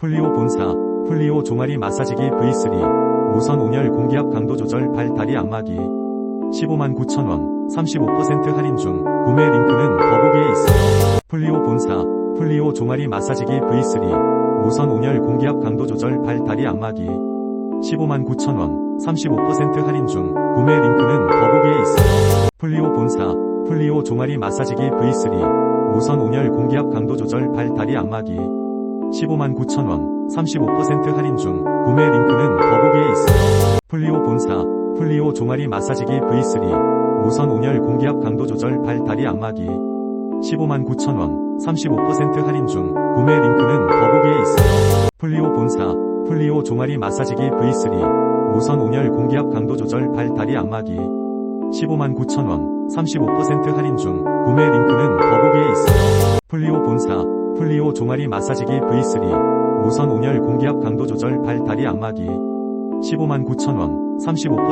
플리오 본사, 플리오 종아리 마사지기 V3, 무선 온열 공기압 강도 조절 발 다리 안마기. 15만 9천원, 35% 할인 중, 구매 링크는 더보기에 있어요. 플리오 본사, 플리오 종아리 마사지기 V3, 무선 온열 공기압 강도 조절 발 다리 안마기. 15만 9천원, 35% 할인 중, 구매 링크는 더보기에 있어요. 플리오 본사, 플리오 종아리 마사지기 V3, 무선 온열 공기압 강도 조절 발 다리 안마기. 15만 9천원, 35% 할인 중, 구매 링크는 더보기에 있어요. 플리오 본사, 플리오 종아리 마사지기 V3, 무선 온열 공기압 강도 조절 발 다리 안마기. 15만 9천원, 35% 할인 중, 구매 링크는 더보기에 있어요. 플리오 본사, 플리오 종아리 마사지기 V3, 무선 온열 공기압 강도 조절 발 다리 안마기. 15만 9천원, 35% 할인 중, 구매 링크는 더보기에 있어요. 플리오 본사, 플리오 종아리 마사지기 V3, 무선 온열 공기압 강도 조절 발 다리 안마기. 15만 9천원, 35%